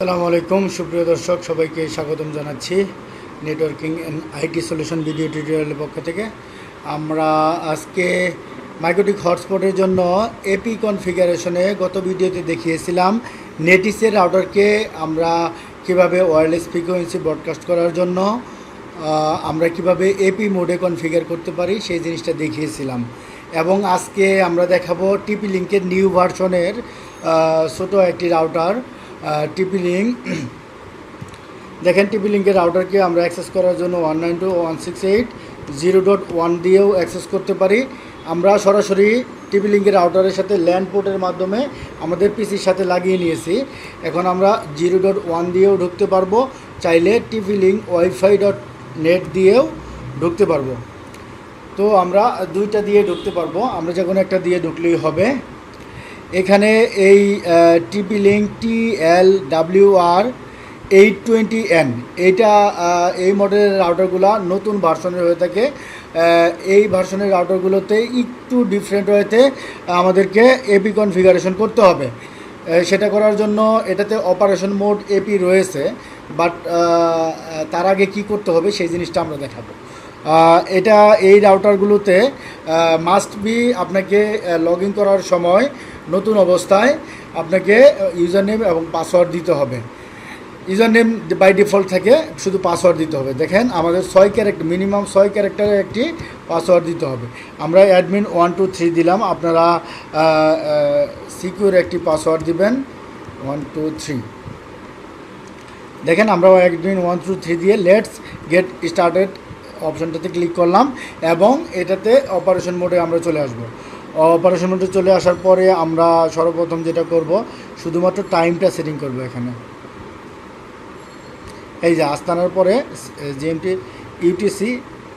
আসসালামু আলাইকুম, সুপ্রিয় দর্শক, সবাইকে স্বাগতম জানাচ্ছি networking and IT solution video টিউটোরিয়ালের পক্ষ থেকে। আমরা আজকে মাইক্রোটিক হটস্পটের জন্য এপি কনফিগারেশনে গত ভিডিওতে দেখিয়েছিলাম নেটিসের রাউটারকে আমরা কীভাবে ওয়্যারলেস ফ্রিকোয়েন্সি ব্রডকাস্ট করার জন্য আমরা কীভাবে এপি মোডে কনফিগার করতে পারি সেই জিনিসটা দেখিয়েছিলাম। এবং আজকে আমরা দেখাবো টিপি লিঙ্কের নিউ ভার্সনের ছোটো একটি রাউটার টিপি লিঙ্ক দেখেন টিপি লিঙ্কের রাউটারকে আমরা অ্যাক্সেস করার জন্য one nine two one six eight zero dot one দিয়েও অ্যাক্সেস করতে পারি। আমরা সরাসরি টিপি লিঙ্কের রাউটারের সাথে ল্যান্ড পোর্টের মাধ্যমে আমাদের পিসির সাথে লাগিয়ে নিয়েছি। এখন আমরা জিরো ডট ওয়ান দিয়েও ঢুকতে পারব। চাইলে TP link WiFi dot net দিয়েও ঢুকতে পারব। তো আমরা দুইটা দিয়ে ঢুকতে পারব। আমরা যে কোনো একটা দিয়ে ঢুকলেই হবে। এখানে এই TP link T L W R eight twenty N এইটা এই মডেলের রাউটারগুলো নতুন ভার্সনের হয়ে থাকে। এই ভার্সনের রাউটারগুলোতে একটু ডিফারেন্ট হয়েতে আমাদেরকে এপি কনফিগারেশন করতে হবে। সেটা করার জন্য এটাতে অপারেশন মোড এপি রয়েছে বাট তার আগে কি করতে হবে সেই জিনিসটা আমরা দেখাবো। এটা এই রাউটারগুলোতে মাস্ট বি আপনাকে লগ করার সময় নতুন অবস্থায় আপনাকে ইউজার নেম এবং পাসওয়ার্ড দিতে হবে। ইউজার নেম বাই ডিফল্ট থেকে শুধু পাসওয়ার্ড দিতে হবে। দেখেন, আমাদের ছয় ক্যারেক্টার মিনিমাম ছয় ক্যারেক্টারের একটি পাসওয়ার্ড দিতে হবে। আমরা অ্যাডমিন ওয়ান টু থ্রি দিলাম। আপনারা সিকিউর একটি পাসওয়ার্ড দিবেন। ওয়ান টু থ্রি দেখেন আমরা অ্যাডমিন ওয়ান টু থ্রি দিয়ে লেটস গেট স্টার্টেড অপশানটাতে ক্লিক করলাম এবং এটাতে অপারেশন মোডে আমরা চলে আসব। অপারেশন মোডে চলে আসার পরে আমরা সর্বপ্রথম যেটা করব, শুধুমাত্র টাইমটা সেটিং করব এখানে। এই যে আস্তানার পরে GMT UTC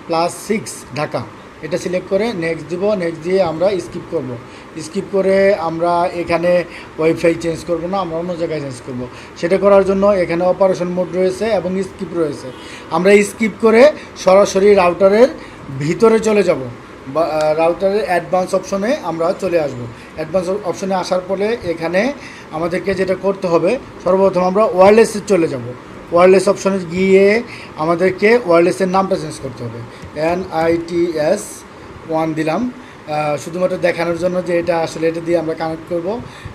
plus six Dhaka, এটা সিলেক্ট করে নেক্সট দিব নেক্সট দিয়ে আমরা স্কিপ করব। স্কিপ করে আমরা এখানে ওয়াইফাই চেঞ্জ করব না, আমরা অন্য জায়গায় চেঞ্জ করব। সেটা করার জন্য এখানে অপারেশন মোড রয়েছে এবং স্কিপ রয়েছে। আমরা স্কিপ করে সরাসরি রাউটারের ভিতরে চলে যাব। রাউটারের অ্যাডভান্স অপশনে আমরা চলে আসব। অ্যাডভান্স অপশনে আসার পরে এখানে আমাদেরকে যেটা করতে হবে, সর্বপ্রথম আমরা ওয়্যারলেসে চলে যাব। ওয়্যারলেস অপশনে গিয়ে আমাদেরকে ওয়্যারলেসের নামটা চেঞ্জ করতে হবে। N I T S one দিলাম। শুধুমাত্র দেখানোর জন্য যে এটা আসলে এটা দিয়ে আমরা কানেক্ট করব।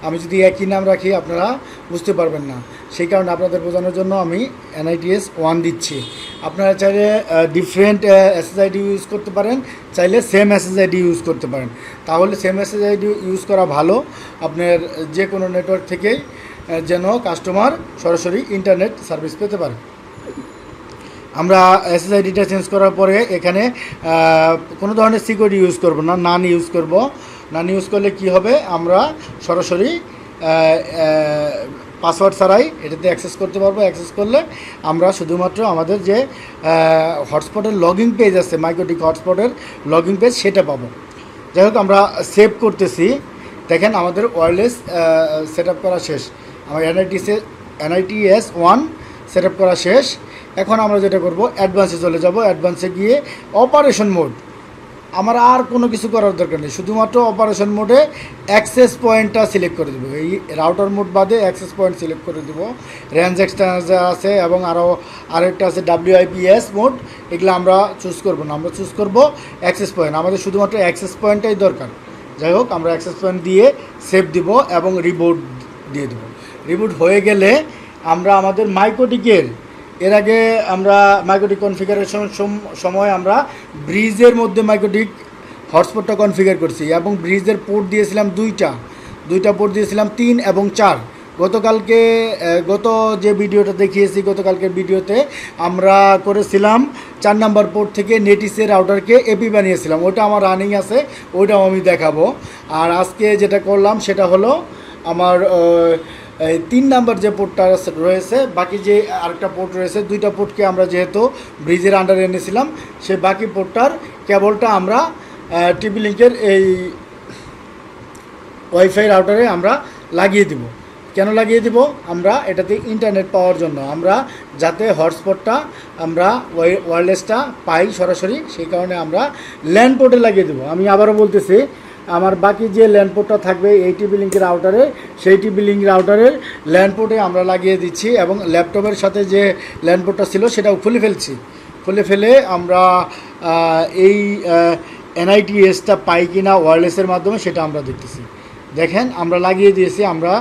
আমি যদি একই নাম রাখি, আপনারা বুঝতে পারবেন না। সেই কারণে আপনাদের বোঝানোর জন্য আমি এনআইটিএস ওয়ান দিচ্ছি। আপনারা চাইলে ডিফারেন্ট এসএসআইডি ইউজ করতে পারেন, চাইলে সেম এসএসআইডি ইউজ করতে পারেন। তাহলে সেম এসএসআইডি ইউজ করা ভালো। আপনার যে কোনো নেটওয়ার্ক থেকেই যেন কাস্টমার সরাসরি ইন্টারনেট সার্ভিস পেতে পারে। আমরা এসএসআইডিটা চেঞ্জ করার পরে এখানে কোনো ধরনের সিকিউরিটি ইউজ করব না নান ইউজ করব। নান ইউজ করলে কি হবে? আমরা সরাসরি পাসওয়ার্ড ছাড়াই এটাতে অ্যাক্সেস করতে পারব। অ্যাক্সেস করলে আমরা শুধুমাত্র আমাদের যে হটস্পটের লগিং পেজ আছে মাইক্রোটিক হটস্পটের লগিং পেজ সেটা পাবো। যাই হোক, আমরা সেভ করতেছি। দেখেন, আমাদের ওয়্যারলেস সেট করা শেষ। আমার এনআইটিসে এনআইটিএস ওয়ান সেট করা শেষ। এখন আমরা যেটা করব অ্যাডভান্সে চলে যাব অ্যাডভান্সে গিয়ে অপারেশন মোড আমার আর কোনো কিছু করার দরকার নেই, শুধুমাত্র অপারেশন মোডে অ্যাক্সেস পয়েন্টটা সিলেক্ট করে দেবো। এই রাউটার মোড বাদে অ্যাক্সেস পয়েন্ট সিলেক্ট করে দেবো। রেঞ্জ এক্সটেন্সার আছে এবং আরও আরেকটা আছে ডাব্লিউআইপিএস মোড এগুলো আমরা চুজ করব না। আমরা চুজ করব অ্যাক্সেস পয়েন্ট আমাদের শুধুমাত্র অ্যাক্সেস পয়েন্টটাই দরকার। যাই হোক, আমরা অ্যাক্সেস পয়েন্ট দিয়ে সেভ দিব এবং রিবোট দিয়ে দেবো। রিবুট হয়ে গেলে আমরা আমাদের মাইক্রোটিকের এর আগে আমরা মাইক্রোটিক কনফিগারেশন সময় আমরা ব্রিজের মধ্যে মাইক্রোটিক হটস্পটটা কনফিগার করছি এবং ব্রিজের পোর্ট দিয়েছিলাম দুইটা। দুইটা পোর্ট দিয়েছিলাম তিন এবং চার। গতকালকে গত যে ভিডিওটা দেখিয়েছি, গতকালকের ভিডিওতে আমরা করেছিলাম চার নাম্বার পোর্ট থেকে নেটিসের রাউটারকে এপি বানিয়েছিলাম। ওটা আমার রানিং আছে, ওইটাও আমি দেখাবো। আর আজকে যেটা করলাম, সেটা হলো আমার তিন নাম্বার যে পোর্টটা রয়েছে বাকি যে আরেকটা পোর্ট রয়েছে, দুইটা পোর্টকে আমরা যেহেতু ব্রিজের আন্ডারে এনেছিলাম সেই বাকি পোর্টটার কেবলটা আমরা টিভি লিঙ্কের এই ওয়াইফাই রাউটারে আমরা লাগিয়ে দিব। কেন লাগিয়ে দিব? আমরা এটাতে ইন্টারনেট পাওয়ার জন্য। আমরা যাতে হটস্পটটা আমরা ওয়্যারলেসটা পাই সরাসরি, সেই কারণে আমরা ল্যান্ড পোর্টে লাগিয়ে দেবো। আমি আবারও বলতেছি আমার বাকি যে ল্যান্ডপোর্টটা থাকবে এই টিভি লিঙ্কের আউটারে সেই টিভি লিঙ্ক রাউটারের ল্যান্ডপোর্টে আমরা লাগিয়ে দিচ্ছি এবং ল্যাপটপের সাথে যে ল্যান্ডপোর্টটা ছিল সেটাও খুলে ফেলছি। খুলে ফেলে আমরা এই এনআইটিএসটা পাই কিনা ওয়্যারলেসের মাধ্যমে সেটা আমরা দেখতেছি। দেখেন, আমরা লাগিয়ে দিয়েছি, আমরা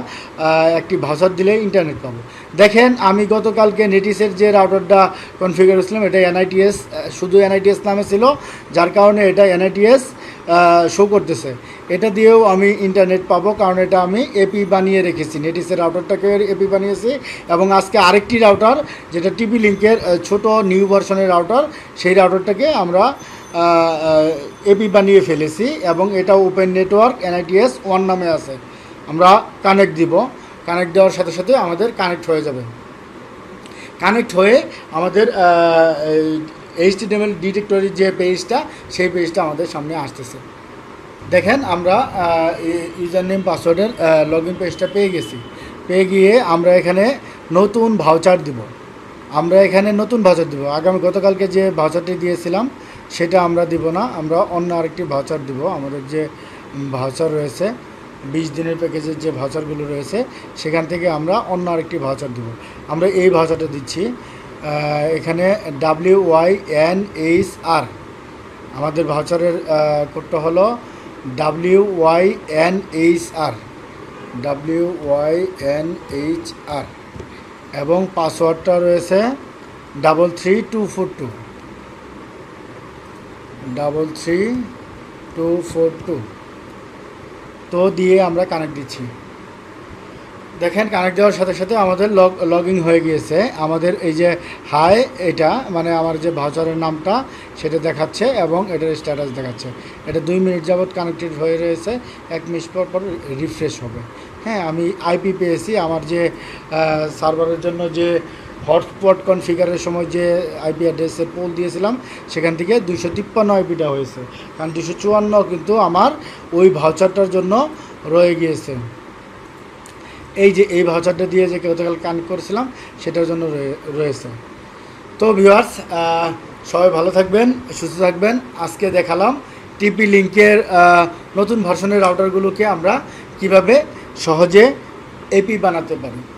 একটি ভাষার দিলে ইন্টারনেট পাবো। দেখেন, আমি গতকালকে নেটিসের যে রাউটারটা কনফিগার করেছিলাম, এটা এনআইটিএস শুধু এনআইটিএস নামে ছিল, যার কারণে এটা এনআইটিএস শো করতেছে। এটা দিয়েও আমি ইন্টারনেট পাবো, কারণ এটা আমি এপি বানিয়ে রেখেছি। নেটিসের রাউটারটাকে এপি বানিয়েছি, এবং আজকে আরেকটি রাউটার যেটা টিপি লিঙ্কের ছোট নিউ ভার্সনের রাউটার সেই রাউটারটাকে আমরা এপি বানিয়ে ফেলেছি, এবং এটা ওপেন নেটওয়ার্ক এনআইটিএস ওয়ান নামে আছে। আমরা কানেক্ট দিব। কানেক্ট দেওয়ার সাথে সাথে আমাদের কানেক্ট হয়ে যাবে। কানেক্ট হয়ে আমাদের এইচটিএমএল ডিটেক্টরের যে পেজটা সেই পেজটা আমাদের সামনে আসতেছে। দেখেন আমরা ইউজার নেম পাসওয়ার্ডের লগ ইন পেজটা পেয়ে গেছি। পেয়ে গিয়ে আমরা এখানে নতুন ভাউচার দিব। আমরা এখানে নতুন ভাউচার দিব। আগামী গতকালকে যে ভাউচারটি দিয়েছিলাম, সেটা আমরা দিব না। আমরা অন্য আরেকটি ভাউচার দিব। আমাদের যে ভাউচার রয়েছে, বিশ দিনের প্যাকেজের যে ভাউচারগুলো রয়েছে, সেখান থেকে আমরা অন্য আরেকটি ভাউচার দিব। আমরা এই ভাউচারটা দিচ্ছি। এখানে W Y N H R আমাদের ভাউচারের কোডটা হলো W Y N H R W Y N H R এবং পাসওয়ার্ডটা রয়েছে double three two four two double three two four two তো দিয়ে আমরা কানেক্ট দিচ্ছি। দেখেন কানেক্ট দেওয়ার সাথে সাথে আমাদের লগ লগইন হয়ে গিয়েছে। আমাদের এই যে হাই এটা মানে আমার যে ভাউচারের নামটা, সেটা দেখাচ্ছে এবং এটার স্ট্যাটাস দেখাচ্ছে। এটা দুই মিনিট যাবৎ কানেক্টেড হয়ে রয়েছে। এক মিনিট পর পর রিফ্রেশ হবে। হ্যাঁ আমি আইপি পেয়েছি। আমার যে সার্ভারের জন্য যে হটস্পট কনফিগারের সময় যে আইপি অ্যাড্রেসের পোল দিয়েছিলাম, সেখান থেকে দুশো তিপ্পান্ন আইপিটা হয়েছে। কারণ দুশো চুয়ান্ন কিন্তু আমার ওই ভাউচারটার জন্য রয়ে গিয়েছে। এই যে, এই ভাউচারটা দিয়ে যে গতকাল কান করেছিলাম, সেটার জন্য রয়ে- রয়েছে। তো ভিউয়ার্স সবাই ভালো থাকবেন, সুস্থ থাকবেন। আজকে দেখালাম টিপি লিঙ্কের নতুন ভার্সনের রাউটারগুলোকে আমরা কীভাবে সহজে এপি বানাতে পারি।